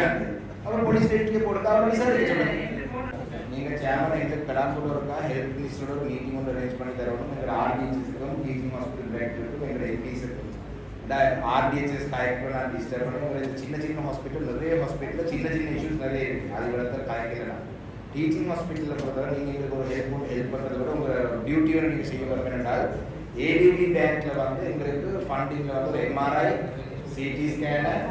இல்லையான்னு அவர் போலீஸ் ஸ்டேட்லேயே போடுங்க அவர் விசாரிக்க சொல்லுங்க நீங்கள் சேனல் எங்களுக்கு கடாம்பூர் இருக்கா ஹெல்த் மினிஸ்டரோட ஒரு மீட்டிங் ஒன்று அரேஞ்ச் பண்ணி தரணும் எங்களோட ஆர்டிஹெச்எஸ்க்கும் டீச்சிங் ஹாஸ்பிட்டல் டைரக்டருக்கும் எங்களோட எம்பிஸ் இருக்கும் இந்த ஆர்டிஹெச்எஸ் காய்க்கு நான் டிஸ்டர்ப் பண்ணி உங்களுக்கு சின்ன சின்ன ஹாஸ்பிட்டல் நிறைய ஹாஸ்பிட்டலில் சின்ன சின்ன இஷ்யூஸ் நிறைய இருக்குது அது விட காய்க்கல டீச்சிங் ஹாஸ்பிட்டலில் பொறுத்தவரை நீங்கள் எங்களுக்கு ஒரு ஹெல்ப் ஹெல்ப் பண்ணுறத விட உங்கள் டியூட்டியோட நீங்கள் செய்ய வரும் என்றால் ஏடிபி பேங்க்ல வந்து எங்களுக்கு ஃபண்டிங்கில் வந்து ஒரு MRI CD scanner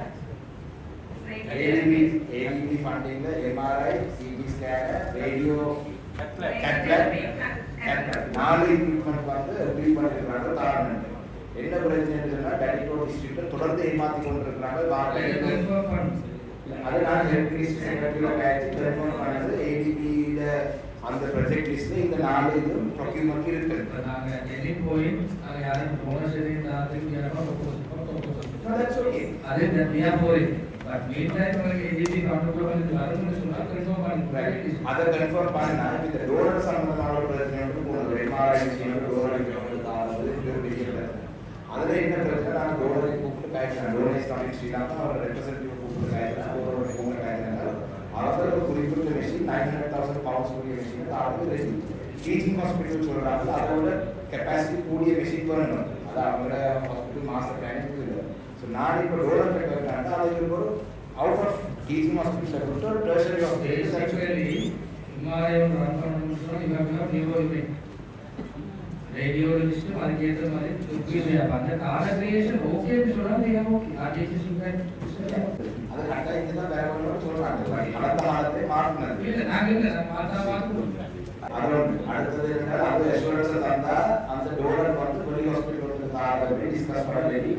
scanner radio நாலு வந்து என்ன பிரச்சனை சொன்னா டேரிட்டோ டிஸ்ட்ரிக்ட் தொடர்ந்து ஏமாத்தி கொண்டிருக்கிறாங்க வார்த்தை அது நான் ஹெல்த் மினிஸ்டர் பண்ணது ஏடிபியில அந்த ப்ராஜெக்ட் லிஸ்ட்ல இந்த நாலு இதுவும் ப்ரொக்யூர்மெண்ட் இருக்கு. நாங்க டெல்லி போய் நாங்க யாரும் போனஸ் எதையும் தாத்துக்கு யாரும். அதே தனியா போய் பட் மீன் டைம் உங்களுக்கு ஏஜிபி கவுண்டர் வந்து வரும்னு சொன்னா கன்ஃபார்ம் பண்ணி அதை கன்ஃபார்ம் பண்ணா இந்த டோனர் சம்பந்தமான ஒரு பிரச்சனை வந்து போனது எம்ஆர்ஐ மிஷின் டோனர் அதுல என்ன பிரச்சனை நான் டோனரை கூப்பிட்டு காய்ச்சேன் டோனர் இஸ்லாமிக் ஸ்ரீலங்கா அவர் ரெப்ரசன்டேட்டிவ் கூப்பிட்டு காய்ச்சேன் டோனரோட கூப்பிட்டு காய்ச்சேன் அவர் ஒரு குறிப்பிட்ட machine nine hundred thousand pounds கூடிய மிஷின் அது ரெடி டீச்சிங் ஹாஸ்பிட்டல் சொல்றாங்க அதோட கெப்பாசிட்டி கூடிய மிஷின் வரணும் அது அவங்களோட ஹாஸ்பிட்டல் மாஸ்டர் பிளானிங் இல்லை ஸோ நான் இப்போ டோனர் கட்டுறதுக்காக அதுக்கு ஒரு அவுட் ஆஃப் டீச்சிங் ஹாஸ்பிட்டல் கொடுத்து ஒரு டெர்ஷரி ஹாஸ்பிட்டல் பேசிக்கலி இமாலயம் ரன் பண்ணணும்னு சொன்னா இவங்க நியூரோலிமே ரேடியோலஜிஸ்ட் அதுக்கு ஏற்ற மாதிரி ப்ரிப்பேர் அந்த கால கிரியேஷன் ஓகேன்னு சொன்னா நீங்க ஓகே ஆர்டிஃபிஷியல் அது கரெக்டாக இதுதான் வேற ஒன்று சொல்றாங்க கடந்த காலத்தை மாற்றினது இல்ல நாங்க இல்ல நம்ம மாத்தா மாத்தணும் அது ஒன்று அடுத்தது என்ன அது அஷூரன்ஸ் தந்தா அந்த டோனர் வந்து வெளி ஹாஸ்பிட்டல் வந்து தாராளமே டிஸ்கஸ் பண்ண வேண்டி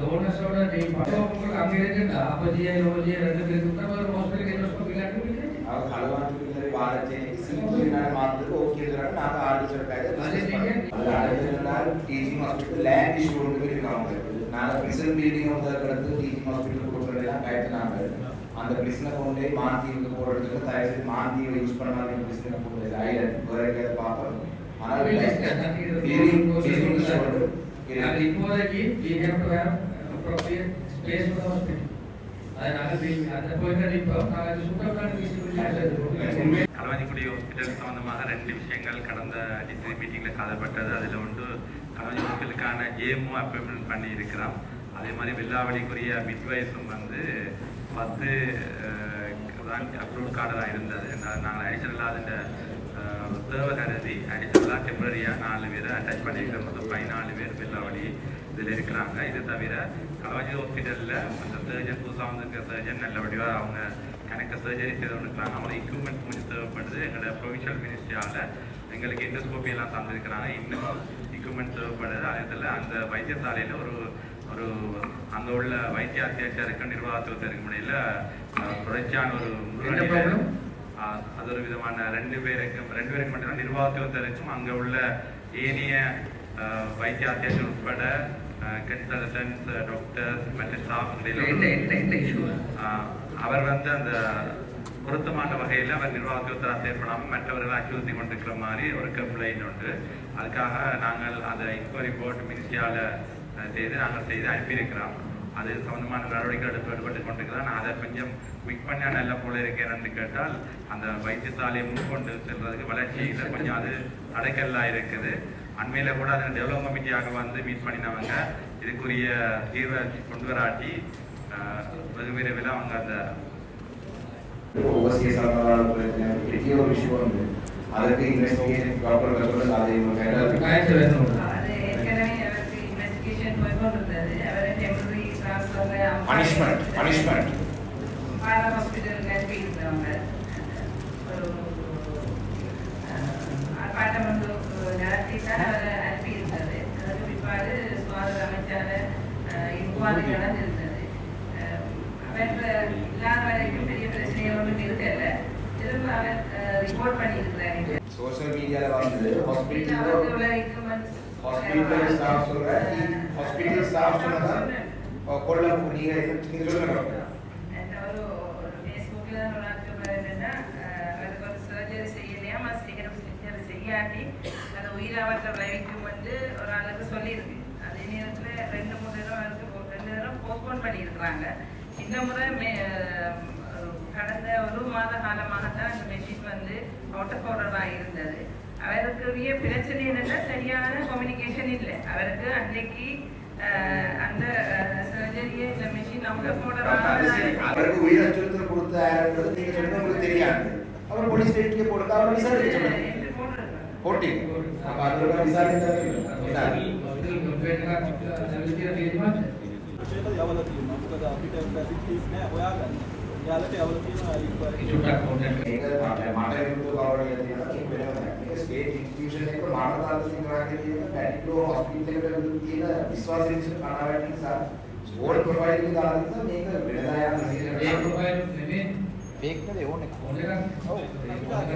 டோனஸோட டீம் உங்களுக்கு அங்க இருக்குடா அப்ப ஜிஐ ரோஜி ரெண்டு பேருக்கு கூட ஒரு ஹாஸ்பிடல் இன்வெஸ்ட் பண்ணி அவங்க கலவாட்டுக்கு வாழச்சே சிடி நான் மாத்துறது ஓகே சொல்றாங்க நாங்க ஆர்டிஸ்டர் அது நீங்க- அது அடுத்தது என்ன டீச்சிங் ஹாஸ்பிட்டல் லேண்ட் இஷ்யூ ஒன்று இருக்காங்க நாங்க பிரிசன் பில்டிங் வந்து கிடந்து டீச்சிங் ஹாஸ்பிட்டல் கொடுக்குறதெல்லாம் கயத்தினாங்க அந்த பிரிசனை கொண்டு போய் மாந்தி இருந்து போடுறதுக்கு தயவு செய்து மாந்தியை யூஸ் பண்ணாத பிரிசனை போடுறது ஐலண்ட் வேற எங்கேயாவது பார்ப்போம் ஆனால் feeling- feeling issue வந்து அது இப்போதைக்கு we have to have appropriate space for the அதனால அந்த போயிட்டு இப்போ நாங்கள் சுத்தமான டிஸ்ட்ரிபியூஷன் களவாஞ்சிக்குடி ஹாஸ்பிட்டல் சம்பந்தமாக ரெண்டு விஷயங்கள் கடந்த டிஸ்ட்ரிக்ட் மீட்டிங்கில் காதப்பட்டது. அதில் ஒன்று களவாஞ்சி ஹாஸ்பிட்டலுக்கான ஏமோ அப்பாயின்மெண்ட் பண்ணி இருக்கிறோம் அதே மாதிரி வெள்ளாவளிக்குரிய மிட்வைஸும் வந்து பத்து தான் அப்ரூவ் கார்டாக இருந்தது. நாங்கள் அடிஷனலாக அதில் தேவை கருதி அடிஷனலாக டெம்பரரியாக நாலு பேரை அட்டாச் பண்ணியிருக்கிறோம் மொத்தம் பதினாலு பேர் வெள்ளாவளி இதில் இருக்கிறாங்க. இது தவிர களவாஞ்சி ஹாஸ்பிட்டலில் அந்த சர்ஜன் புதுசாக வந்திருக்க சர்ஜன் நல்லபடியாக அவங்க கணக்க சர்ஜரி செய்து கொண்டிருக்கிறாங்க. அவங்களுக்கு எக்யூப்மெண்ட் கொஞ்சம் தேவைப்படுது. எங்களோட ப்ரொவிஷனல் மினிஸ்ட்ரியால் எங்களுக்கு எண்டோஸ்கோபி எல்லாம் தந்திருக்கிறாங்க. இன்னும் எக்யூப்மெண்ட் தேவைப்படுது. அதில் அந்த வைத்தியசாலையில் ஒரு ஒரு அங்கே உள்ள வைத்திய அத்தியாட்சருக்கு நிர்வாகத்துவத்திற்கு முறையில் தொடர்ச்சியான ஒரு அது ஒரு விதமான ரெண்டு பேருக்கு ரெண்டு பேருக்கு மட்டும் நிர்வாகத்துவத்திற்கும் அங்கே உள்ள ஏனைய வைத்திய அத்தியாட்சம் உட்பட கன்சல்டன்ஸ் டாக்டர்ஸ் மற்ற ஸ்டாஃப் அவர் வந்து அந்த பொருத்தமான வகையில் அவர் நிர்வாகத்தில் செயற்படாமல் மற்றவர்கள் அச்சுறுத்தி கொண்டிருக்கிற மாதிரி ஒரு கம்ப்ளைண்ட் உண்டு. அதுக்காக நாங்கள் அந்த இன்கொயரி போர்ட் மினிஸ்ட்ரியால் செய்து நாங்கள் செய்து அனுப்பியிருக்கிறோம். அது சம்பந்தமான நடவடிக்கை எடுத்து ஈடுபட்டு கொண்டிருக்கிறோம் நான் அதை கொஞ்சம் குவிக் பண்ண நல்ல போல இருக்கேன்னு கேட்டால் அந்த வைத்தியசாலையை முன்கொண்டு செல்றதுக்கு வளர்ச்சியில் கொஞ்சம் அது தடைக்கல்லாக இருக்குது. அண்மையில் கூட அதை டெவலப் கமிட்டியாக வந்து மீட் பண்ணினவங்க இதுக்குரிய தீர்வை கொண்டு வராட்டி ஆஹ், வெகு விரைவில் அவங்க அந்த பெரிய ஒரு வந்து அதுக்கு இன்வெஸ்டிகேஷன் டாக்டர் சொல்றது அதை இவங்க கையில காய்ச்சல் வேணும் அது ஏற்கனவே அவருக்கு investigation போய் கொண்டிருந்தது. அவரை பனிஷ்மெண்ட் பனிஷ்மெண்ட் பாரா ஹாஸ்பிட்டலுக்கு அனுப்பியிருந்தவங்க. ஒரு அப்பார்ட்மெண்ட் நடத்தி தான் அவரை அனுப்பியிருந்தது. அதுக்கு பிற்பாடு சுகாதார அமைச்சால இவ்வாறு நடந்திருந்தது. அஹ், அவர் இல்லாத வரைக்கும் பெரிய பிரச்சனைகள் ஒன்றும் இருக்கல திரும்ப அவர் ரிப்போர்ட் பண்ணியிருக்கிறார் சோஷியல் மீடியால வந்து ஹாஸ்பிட்டல் அவருக்கு உள்ள equipments ஹாஸ்பிட்டல் ஸ்டாஃப் சொல்ற ஹாஸ்பிட்டல் ஸ்டாஃப் சொன்னதா கொள்ள நீங்க சொல்லுங்க ஒரு ஒரு செய்யாட்டி, அது வந்து ஒரு ஆளுக்கு சொல்லியிருக்கு. அதே நேரத்துல ரெண்டு மூணு தடவை அவருக்கு ரெண்டு தடவை postpone பண்ணியிருக்கிறாங்க. இந்த முறை மே கடந்த ஒரு மாத காலமாகத்தான் அந்த மெஷின் வந்து அவுட் ஆஃப் ஆர்டராக இருந்தது அவருக்குரிய பிரச்சனை என்னன்னா சரியான கம்யூனிகேஷன் இல்லை அவருக்கு அன்றைக்கு அந்த அவருக்கு உயிர் அச்சுறுத்தல் கொடுத்தாருன்றது நீங்க சொன்னது உங்களுக்கு தெரியாது அவர் போலீஸ் ஸ்டேஷனுக்கு போடுங்க அவர் விசாரிக்க சொன்னாங்க போட்டீங்க அப்ப அதோட விசாரிக்க ಮಾನವತಾ ಸಿಂಗ್ ಹೀಗೆ ವಿಶ್ವಾಸ ඕල් ප්‍රොෆයිල් එක දාලා තිබ්බා මේක වෙනදා යන මේක ප්‍රොෆයිල් නෙමෙයි. මේක නෙමෙයි ඕන. එක ඕන එක